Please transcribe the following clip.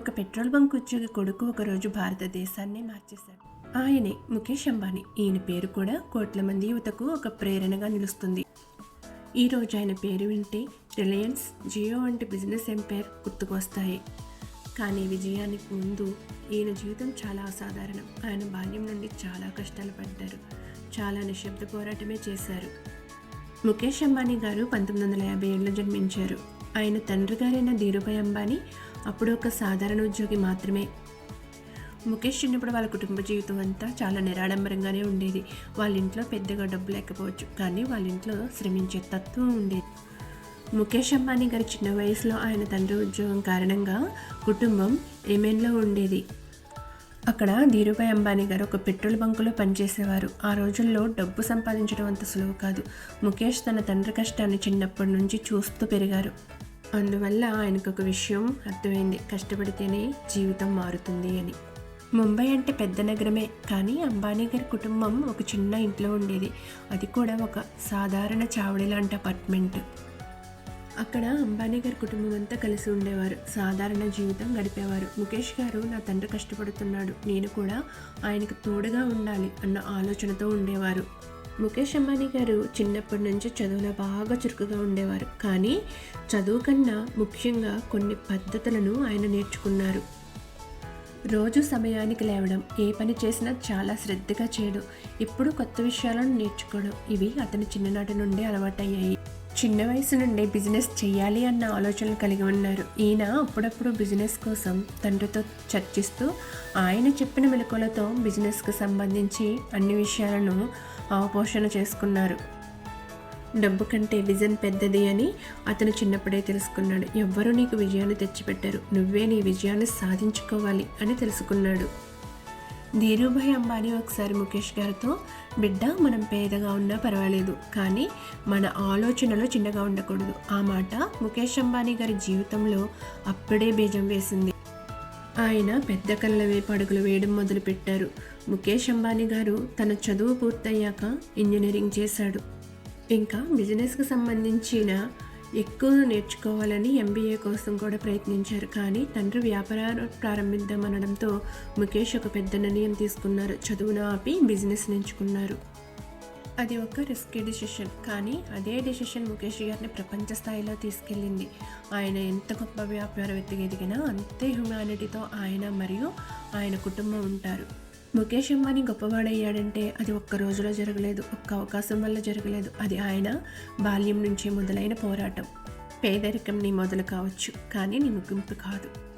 ఒక petrol bunk ఉద్యోగి కొడుకు ఒకరోజు భారతదేశాన్ని మార్చేశాడు. ఆయనే ముఖేష్ అంబానీ. ఈయన పేరు కూడా కోట్ల మంది యువతకు ఒక ప్రేరణగా నిలుస్తుంది. ఈ రోజు ఆయన పేరు వింటే రిలయన్స్ జియో వంటి బిజినెస్ ఎంపైర్ గుర్తుకు వస్తాయి కానీ విజయానికి ముందు ఈయన జీవితం చాలా అసాధారణం. ఆయన బాల్యం నుండి చాలా కష్టాలు పడ్డారు. చాలా నిశ్శబ్ద పోరాటమే చేశారు. ముఖేష్ అంబానీ గారు పంతొమ్మిది వందల యాభై ఏడులో జన్మించారు. ఆయన తండ్రి గారైన ధీరుభాయ్ అంబానీ అప్పుడు ఒక సాధారణ ఉద్యోగి మాత్రమే. ముఖేష్ చిన్నప్పుడు వాళ్ళ కుటుంబ జీవితం అంతా చాలా నిరాడంబరంగానే ఉండేది. వాళ్ళ ఇంట్లో పెద్దగా డబ్బు లేకపోవచ్చు కానీ వాళ్ళ ఇంట్లో శ్రమించే తత్వం ఉండేది. ముఖేష్ అంబానీ గారి చిన్న వయసులో ఆయన తండ్రి ఉద్యోగం కారణంగా కుటుంబం ఏమేన్లో ఉండేది? అక్కడ ధీరుభాయ్ అంబానీ గారు ఒక పెట్రోల్ బంకులో పనిచేసేవారు. ఆ రోజుల్లో డబ్బు సంపాదించడం అంత సులువు కాదు. ముఖేష్ తన తండ్రి కష్టాన్ని చిన్నప్పటి నుంచి చూస్తూ పెరిగారు. అందువల్ల ఆయనకు ఒక విషయం అర్థమైంది. కష్టపడితేనే జీవితం మారుతుంది అని. ముంబై అంటే పెద్ద నగరమే కానీ అంబానీ గారి కుటుంబం ఒక చిన్న ఇంట్లో ఉండేది. అది కూడా ఒక సాధారణ చావడి లాంటి అపార్ట్మెంట్. అక్కడ అంబానీ గారి కుటుంబం అంతా కలిసి ఉండేవారు. సాధారణ జీవితం గడిపేవారు. ముఖేష్ గారు నా తండ్రి కష్టపడుతున్నాడు. నేను కూడా ఆయనకు తోడుగా ఉండాలి అన్న ఆలోచనతో ఉండేవారు. ముఖేష్ అంబానీ గారు చిన్నప్పటి నుంచి చదువులో బాగా చురుకుగా ఉండేవారు. కానీ చదువు కన్నా ముఖ్యంగా కొన్ని పద్ధతులను ఆయన నేర్చుకున్నారు. రోజు సమయానికి లేవడం ఏ పని చేసినా చాలా శ్రద్ధగా చేయడం. ఇప్పుడు కొత్త విషయాలను నేర్చుకోవడం ఇవి అతని చిన్ననాటి నుండి అలవాటయ్యాయి. చిన్న వయసు నుండే బిజినెస్ చేయాలి అన్న ఆలోచనలు కలిగి ఉన్నారు. ఈయన అప్పుడప్పుడు బిజినెస్ కోసం తండ్రితో చర్చిస్తూ ఆయన చెప్పిన మెలకులతో బిజినెస్కు సంబంధించి అన్ని విషయాలను అవపోషణ చేసుకున్నారు. డబ్బు కంటే విజన్ పెద్దది అని అతను చిన్నప్పుడే తెలుసుకున్నాడు. ఎవ్వరూ నీకు విజయాన్ని తెచ్చిపెట్టారు. నువ్వే నీ విజయాన్ని సాధించుకోవాలి అని తెలుసుకున్నాడు. ధీరుభాయ్ అంబానీ ఒకసారి ముఖేష్ గారితో బిడ్డ మనం పేదగా ఉన్నా పర్వాలేదు కానీ మన ఆలోచనలు చిన్నగా ఉండకూడదు. ఆ మాట ముఖేష్ అంబానీ గారి జీవితంలో అప్పుడే బీజం వేసింది. ఆయన పెద్ద కళ్ళ వైపు అడుగులు వేయడం మొదలుపెట్టారు. ముఖేష్ అంబానీ గారు తన చదువు పూర్తయ్యాక ఇంజనీరింగ్ చేశాడు. ఇంకా బిజినెస్కి సంబంధించిన ఎక్కువ నేర్చుకోవాలని ఎంబీఏ కోసం కూడా ప్రయత్నించారు. కానీ తండ్రి వ్యాపారాలు ప్రారంభిద్దామనడంతో ముఖేష్ ఒక పెద్ద నిర్ణయం తీసుకున్నారు. చదువును ఆపి బిజినెస్ ఎంచుకున్నారు అది ఒక రిస్కీ డిసిషన్. కానీ అదే డిసిషన్ ముఖేష్ గారిని ప్రపంచ స్థాయిలో తీసుకెళ్ళింది. ఆయన ఎంత గొప్ప వ్యాపారవేత్తగా ఎదిగినా అంతే హ్యుమానిటీతో ఆయన మరియు ఆయన కుటుంబం ఉంటారు. ముఖేష్ అంబానీ గొప్పవాడయ్యాడంటే అది ఒక్క రోజులో జరగలేదు ఒక్క అవకాశం వల్ల జరగలేదు. అది ఆయన బాల్యం నుంచే మొదలైన పోరాటం. పేదరికం నీ మొదలు కావచ్చు కానీ నీ ముగింపు కాదు.